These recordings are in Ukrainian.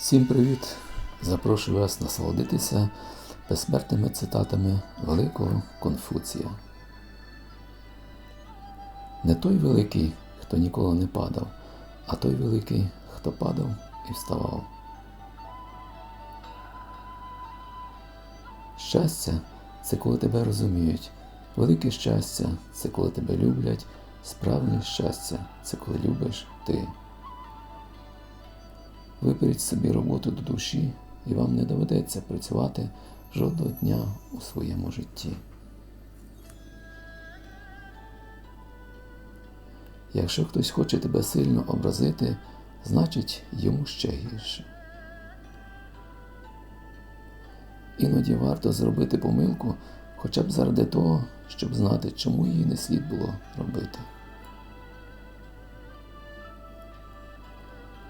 Всім привіт! Запрошую вас насолодитися безсмертними цитатами великого Конфуція. Не той великий, хто ніколи не падав, а той великий, хто падав і вставав. Щастя це коли тебе розуміють. Велике щастя це коли тебе люблять. Справжнє щастя це коли любиш ти. Виберіть собі роботу до душі, і вам не доведеться працювати жодного дня у своєму житті. Якщо хтось хоче тебе сильно образити, значить йому ще гірше. Іноді варто зробити помилку хоча б заради того, щоб знати, чому її не слід було робити.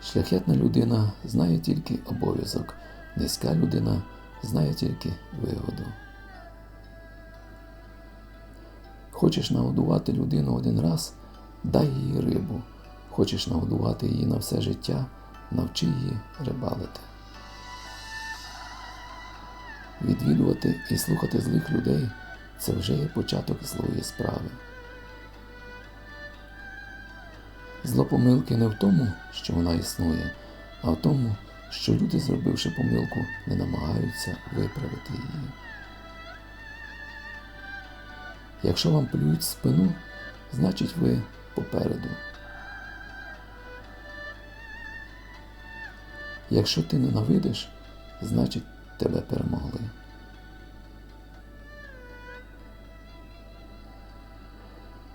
Шляхетна людина знає тільки обов'язок, низька людина знає тільки вигоду. Хочеш нагодувати людину один раз, дай їй рибу. Хочеш нагодувати її на все життя, навчи її рибалити. Відвідувати і слухати злих людей це вже є початок злої справи. Зло помилки не в тому, що вона існує, а в тому, що люди, зробивши помилку, не намагаються виправити її. Якщо вам плюють спину, значить ви попереду. Якщо ти ненавидиш, значить тебе перемогли.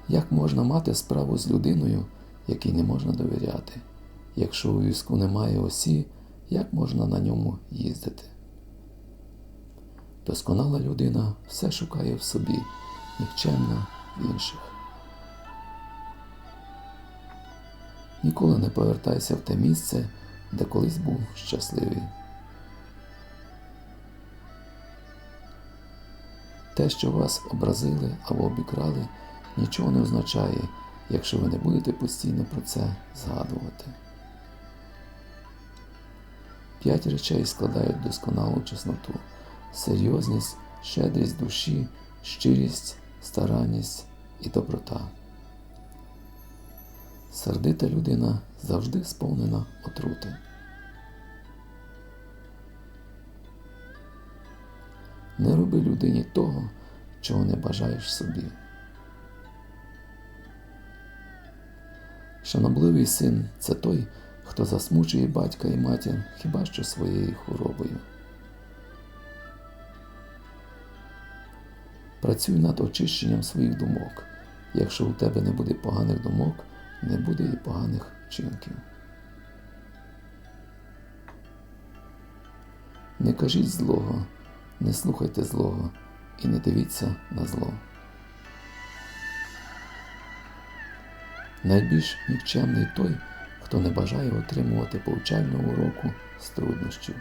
Як можна мати справу з людиною, якій не можна довіряти? Якщо у візку немає осі, як можна на ньому їздити? Досконала людина все шукає в собі, нікчемна в інших. Ніколи не повертайся в те місце, де колись був щасливий. Те, що вас образили або обікрали, нічого не означає, якщо ви не будете постійно про це згадувати. П'ять речей складають досконалу чесноту: серйозність, щедрість душі, щирість, старанність і доброта. Сердита людина завжди сповнена отрути. Не роби людині того, чого не бажаєш собі. Шанобливий син це той, хто засмучує батька і матір хіба що своєю хворобою. Працюй над очищенням своїх думок. Якщо у тебе не буде поганих думок, не буде і поганих вчинків. Не кажіть злого, не слухайте злого і не дивіться на зло. Найбільш нікчемний той, хто не бажає отримувати повчального уроку з труднощів.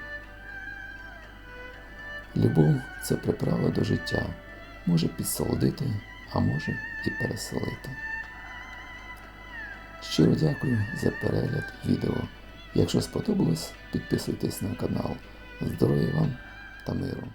Любов це приправа до життя, може підсолодити, а може і переселити. Щиро дякую за перегляд відео. Якщо сподобалось, підписуйтесь на канал. Здоров'я вам та миру!